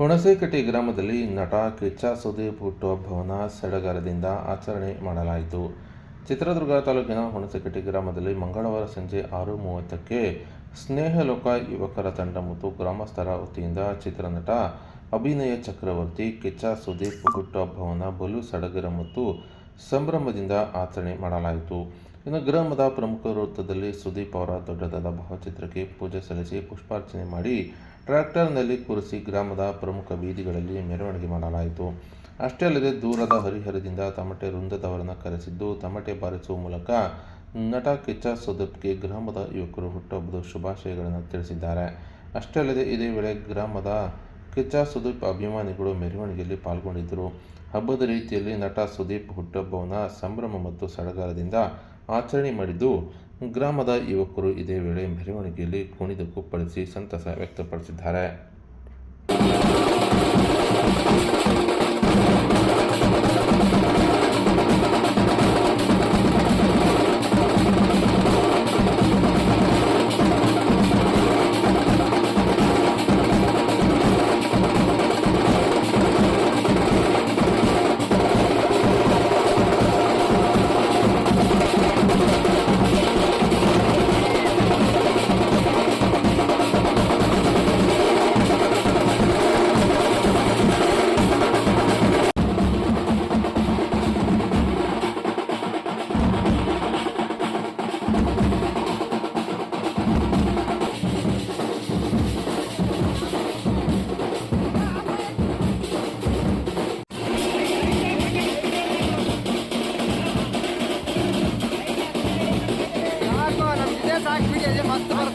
ಹುಣಸೇಕಟ್ಟೆ ಗ್ರಾಮದಲ್ಲಿ ನಟ ಕಿಚ್ಚ ಸುದೀಪ್ ಹುಟ್ಟುಹಬ್ಬವನ್ನು ಸಡಗರದಿಂದ ಆಚರಣೆ ಮಾಡಲಾಯಿತು. ಚಿತ್ರದುರ್ಗ ತಾಲೂಕಿನ ಹುಣಸೇಕಟ್ಟೆ ಗ್ರಾಮದಲ್ಲಿ ಮಂಗಳವಾರ ಸಂಜೆ ಆರು ಮೂವತ್ತಕ್ಕೆ ಸ್ನೇಹಲೋಕ ಯುವಕರ ತಂಡ ಮತ್ತು ಗ್ರಾಮಸ್ಥರ ವತಿಯಿಂದ ಚಿತ್ರನಟ ಅಭಿನಯ ಚಕ್ರವರ್ತಿ ಕಿಚ್ಚ ಸುದೀಪ್ ಹುಟ್ಟುಹಬ್ಬವನ್ನು ಬಲು ಸಡಗರ ಮತ್ತು ಸಂಭ್ರಮದಿಂದ ಆಚರಣೆ ಮಾಡಲಾಯಿತು. ಇನ್ನು ಗ್ರಾಮದ ಪ್ರಮುಖ ವೃತ್ತದಲ್ಲಿ ಸುದೀಪ್ ಅವರ ದೊಡ್ಡದಾದ ಭಾವಚಿತ್ರಕ್ಕೆ ಪೂಜೆ ಸಲ್ಲಿಸಿ ಪುಷ್ಪಾರ್ಚನೆ ಮಾಡಿ ಟ್ರ್ಯಾಕ್ಟರ್ನಲ್ಲಿ ಕೂರಿಸಿ ಗ್ರಾಮದ ಪ್ರಮುಖ ಬೀದಿಗಳಲ್ಲಿ ಮೆರವಣಿಗೆ ಮಾಡಲಾಯಿತು. ಅಷ್ಟೇ ಅಲ್ಲದೆ ದೂರದ ಹರಿಹರದಿಂದ ತಮಟೆ ವೃಂದದವರನ್ನು ಕರೆಸಿದ್ದು, ತಮಟೆ ಬಾರಿಸುವ ಮೂಲಕ ನಟ ಕಿಚ್ಚ ಸುದೀಪ್ಗೆ ಗ್ರಾಮದ ಯುವಕರು ಹುಟ್ಟುಹಬ್ಬದ ಶುಭಾಶಯಗಳನ್ನು ತಿಳಿಸಿದ್ದಾರೆ. ಅಷ್ಟೇ ಅಲ್ಲದೆ ಇದೇ ವೇಳೆ ಗ್ರಾಮದ ಕಿಚ್ಚ ಸುದೀಪ್ ಅಭಿಮಾನಿಗಳು ಮೆರವಣಿಗೆಯಲ್ಲಿ ಪಾಲ್ಗೊಂಡಿದ್ದರು. ಹಬ್ಬದ ರೀತಿಯಲ್ಲಿ ನಟ ಸುದೀಪ್ ಹುಟ್ಟುಹಬ್ಬವನ್ನು ಸಂಭ್ರಮ ಮತ್ತು ಸಡಗರದಿಂದ ಆಚರಣೆ ಮಾಡಿದ್ದು ಗ್ರಾಮದ ಯುವಕರು ಇದೇ ವೇಳೆ ಮೆರವಣಿಗೆಯಲ್ಲಿ ಕುಣಿದು ಕುಪ್ಪಳಿಸಿ ಸಂತಸ ವ್ಯಕ್ತಪಡಿಸಿದ್ದಾರೆ. takip edeceğim hattı var.